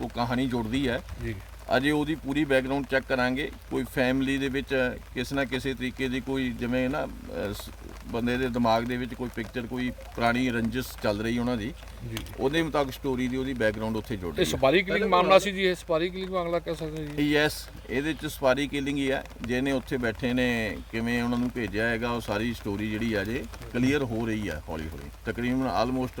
ਉਹ ਕਹਾਣੀ ਜੁੜਦੀ ਹੈ। ਜੀ। ਅਜੇ ਉਹਦੀ ਪੂਰੀ ਬੈਕਗ੍ਰਾਉਂਡ ਚੈੱਕ ਕਰਾਂਗੇ। ਕੋਈ ਫੈਮਿਲੀ ਦੇ ਵਿੱਚ ਕਿਸੇ ਨਾ ਕਿਸੇ ਤਰੀਕੇ ਦੀ ਕੋਈ ਜਿਵੇਂ ਨਾ ਬੰਦੇ ਦੇ ਦਿਮਾਗ ਦੇ ਵਿੱਚ ਕੋਈ ਪਿਕਚਰ ਕੋਈ ਪੁਰਾਣੀ ਰੰਜਿਸ਼ ਚੱਲ ਰਹੀ ਉਹਨਾਂ ਦੀ ਜੀ। ਉਹਦੇ ਮੁਤਾਬਕ ਸਟੋਰੀ ਦੀ ਉਹਦੀ ਬੈਕਗ੍ਰਾਉਂਡ ਉੱਥੇ ਜੁੜ ਇਹ ਰਹੀ ਹੈ ਸਪਾਰੀ ਕਿਲਿੰਗ ਮਾਮਲਾ ਸੀ ਜੀ ਇਹ ਸਪਾਰੀ ਕਿਲਿੰਗ ਮਾਮਲਾ ਕਹਿ ਸਕਦੇ ਜੀ। ਯੈਸ ਇਹਦੇ ਚ ਸਪਾਰੀ ਕਿਲਿੰਗ ਹੀ ਹੈ। ਜਿਹਨੇ ਉੱਥੇ ਬੈਠੇ ਨੇ ਕਿਵੇਂ ਉਹਨਾਂ ਨੂੰ ਭੇਜਿਆ ਹੈਗਾ ਉਹ ਸਾਰੀ ਸਟੋਰੀ ਜਿਹੜੀ ਆ ਜੇ ਕਲੀਅਰ ਹੋ ਰਹੀ ਹੈ ਹੌਲੀ ਹੌਲੀ ਤਕਰੀਬਨ ਆਲਮੋਸਟ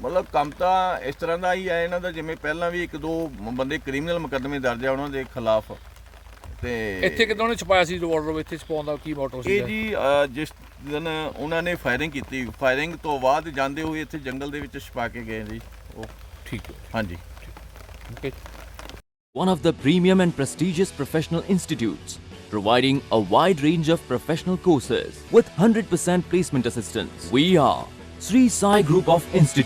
ਮਤਲਬ ਕੰਮ ਤਾਂ ਇਸ ਤਰ੍ਹਾਂ ਦਾ ਹੀ ਹੈ ਇਹਨਾਂ ਦਾ ਜਿਵੇਂ ਪਹਿਲਾਂ ਵੀ ਇੱਕ ਦੋ ਬੰਦੇ ਕ੍ਰਿਮੀਨਲ ਮੁਕੱਦਮੇ ਦਰਜ ਆ ਉਹਨਾਂ ਦੇ ਖਿਲਾਫ ਤੇ ਇੱਥੇ ਕਿਦਾਂ ਉਹਨੇ ਛਪਾਇਆ ਸੀ ਰਿਵਾਲਵਰ ਇੱਥੇ ਛਪਾਉਣ ਦਾ ਕੀ ਮੋਟਿਵ ਸੀ ਇਹ ਜੀ ਜਿਸ ਦਿਨ ਉਹਨਾਂ ਨੇ ਫਾਇਰਿੰਗ ਕੀਤੀ ਫਾਇਰਿੰਗ ਤੋਂ ਬਾਅਦ ਜਾਂਦੇ ਹੋਏ ਇੱਥੇ ਜੰਗਲ ਦੇ ਵਿੱਚ ਛਪਾ ਕੇ ਗਏ ਜੀ ਉਹ ਠੀਕ ਹੈ ਹਾਂਜੀ okay one of the premium and prestigious professional institutes, providing a wide range of professional courses with 100% placement assistance. We are Sri Sai Group of Institutes.